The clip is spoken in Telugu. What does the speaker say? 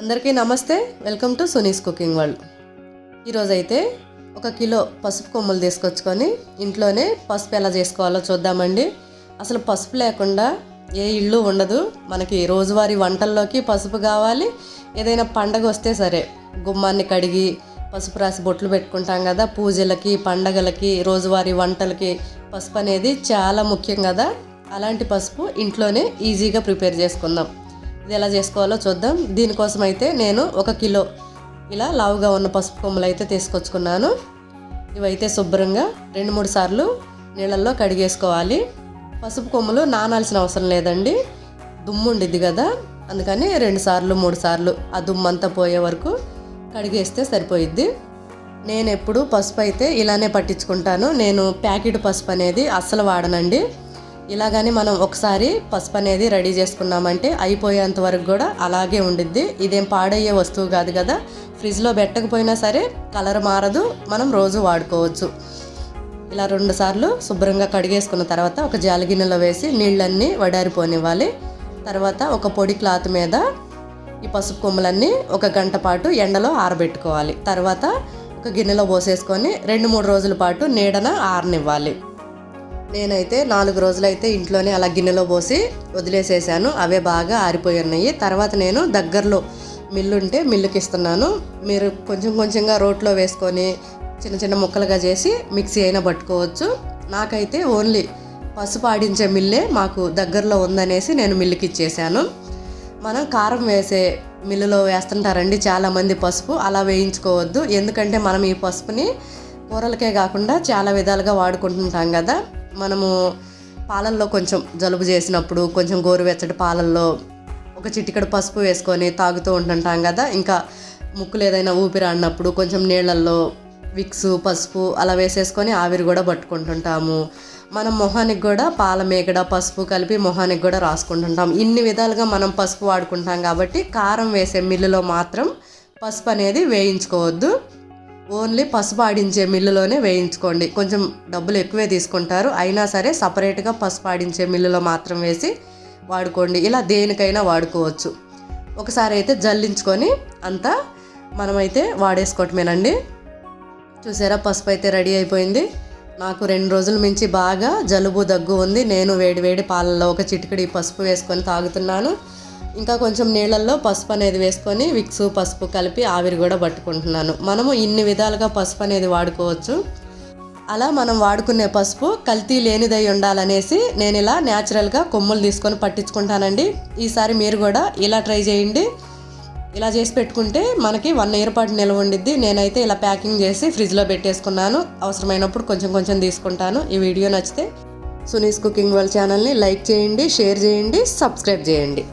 అందరికీ నమస్తే. Welcome to Suni's cooking world. ఈరోజైతే ఒక కిలో పసుపు కొమ్ములు తీసుకొచ్చుకొని ఇంట్లోనే పసుపు ఎలా చేసుకోవాలో చూద్దామండి. అసలు పసుపు లేకుండా ఏ ఇల్లు ఉండదు. మనకి రోజువారీ వంటల్లోకి పసుపు కావాలి. ఏదైనా పండగ వస్తే సరే గుమ్మాన్ని కడిగి పసుపు రాసి బొట్లు పెట్టుకుంటాం కదా. పూజలకి పండగలకి రోజువారీ వంటలకి పసుపు అనేది చాలా ముఖ్యం కదా. అలాంటి పసుపు ఇంట్లోనే ఈజీగా ప్రిపేర్ చేసుకుందాం. ఇది ఎలా చేసుకోవాలో చూద్దాం. దీనికోసం అయితే నేను ఒక కిలో ఇలా లావుగా ఉన్న పసుపు కొమ్మలు అయితే తీసుకొచ్చుకున్నాను. ఇవైతే శుభ్రంగా రెండు మూడు సార్లు నీళ్ళల్లో కడిగేసుకోవాలి. పసుపు కొమ్ములు నానాల్సిన అవసరం లేదండి. దుమ్ము ఉండిద్ది కదా అందుకని రెండు సార్లు మూడు సార్లు ఆ దుమ్ము అంతా పోయే వరకు కడిగేస్తే సరిపోయిద్ది. నేను ఎప్పుడు పసుపు అయితే ఇలానే పట్టించుకుంటాను. నేను ప్యాకెట్ పసుపు అనేది అస్సలు వాడనండి. ఇలాగని మనం ఒకసారి పసుపు అనేది రెడీ చేసుకున్నామంటే అయిపోయేంత వరకు కూడా అలాగే ఉండిద్ది. ఇదేం పాడయ్యే వస్తువు కాదు కదా. ఫ్రిడ్జ్లో పెట్టకపోయినా సరే కలర్ మారదు. మనం రోజు వాడుకోవచ్చు. ఇలా రెండు సార్లు శుభ్రంగా కడిగేసుకున్న తర్వాత ఒక జాలి గిన్నెలో వేసి నీళ్ళన్నీ వడారిపోనివ్వాలి. తర్వాత ఒక పొడి క్లాత్ మీద ఈ పసుపు కొమ్మలన్నీ ఒక గంట పాటు ఎండలో ఆరబెట్టుకోవాలి. తర్వాత ఒక గిన్నెలో పోసేసుకొని రెండు మూడు రోజుల పాటు నీడన ఆరనివ్వాలి. నేనైతే నాలుగు రోజులైతే ఇంట్లోనే అలా గిన్నెలో పోసి వదిలేసేసాను. అవే బాగా ఆరిపోయి ఉన్నాయి తర్వాత నేను దగ్గరలో మిల్లు ఉంటే మిల్లుకి ఇస్తున్నాను. మీరు కొంచెం కొంచెంగా రోట్లో వేసుకొని చిన్న చిన్న ముక్కలుగా చేసి మిక్సీ అయినా పట్టుకోవచ్చు. నాకైతే ఓన్లీ పసుపు ఆడించే మిల్లే మాకు దగ్గరలో ఉందనేసి నేను మిల్లుకి ఇచ్చేసాను. మనం కారం వేసే మిల్లులో వేస్తుంటారండి చాలామంది పసుపు. అలా వేయించుకోవద్దు. ఎందుకంటే మనం ఈ పసుపుని కూరలకే కాకుండా చాలా విధాలుగా వాడుకుంటుంటాం కదా. మనము పాలల్లో కొంచెం జలుబు చేసినప్పుడు కొంచెం గోరువెచ్చటి పాలల్లో ఒక చిటికెడు పసుపు వేసుకొని తాగుతూ ఉంటుంటాం కదా. ఇంకా ముక్కులు ఏదైనా ఊపిరి ఆడినప్పుడు కొంచెం నీళ్ళల్లో విక్స్ పసుపు అలా వేసేసుకొని ఆవిరి కూడా పట్టుకుంటుంటాము. మనం మొహానికి కూడా పాల మేకడ పసుపు కలిపి మొహానికి కూడా రాసుకుంటుంటాం. ఇన్ని విధాలుగా మనం పసుపు వాడుకుంటాం కాబట్టి కారం వేసే మిల్లులో మాత్రం పసుపు అనేది వేయించుకోవద్దు. ఓన్లీ పసుపు ఆడించే మిల్లులోనే వేయించుకోండి. కొంచెం డబ్బులు ఎక్కువే తీసుకుంటారు. అయినా సరే సపరేట్గా పసుపు ఆడించే మిల్లులో మాత్రం వేసి వాడుకోండి. ఇలా దేనికైనా వాడుకోవచ్చు. ఒకసారి అయితే జల్లించుకొని అంతా మనమైతే వాడేసుకోవటమేనండి. చూసారా పసుపు అయితే రెడీ అయిపోయింది. నాకు రెండు రోజుల మించి బాగా జలుబు దగ్గు ఉంది. నేను వేడి వేడి పాలల్లో ఒక చిటికడి పసుపు వేసుకొని తాగుతున్నాను. ఇంకా కొంచెం నీళ్ళల్లో పసుపు అనేది వేసుకొని విక్స్ పసుపు కలిపి ఆవిరి కూడా పట్టుకుంటున్నాను. మనము ఇన్ని విధాలుగా పసుపు అనేది వాడుకోవచ్చు. అలా మనం వాడుకునే పసుపు కల్తీ లేనిదై ఉండాలనేసి నేను ఇలా న్యాచురల్గా కొమ్ములు తీసుకొని పట్టించుకుంటానండి. ఈసారి మీరు కూడా ఇలా ట్రై చేయండి. ఇలా చేసి పెట్టుకుంటే మనకి వన్ ఇయర్ పాటు నిల్వ ఉండిద్ది. నేనైతే ఇలా ప్యాకింగ్ చేసి ఫ్రిడ్జ్లో పెట్టేసుకున్నాను. అవసరమైనప్పుడు కొంచెం కొంచెం తీసుకుంటాను. ఈ వీడియో నచ్చితే సునీస్ కుకింగ్ వాళ్ళ ఛానల్ని లైక్ చేయండి షేర్ చేయండి సబ్స్క్రైబ్ చేయండి.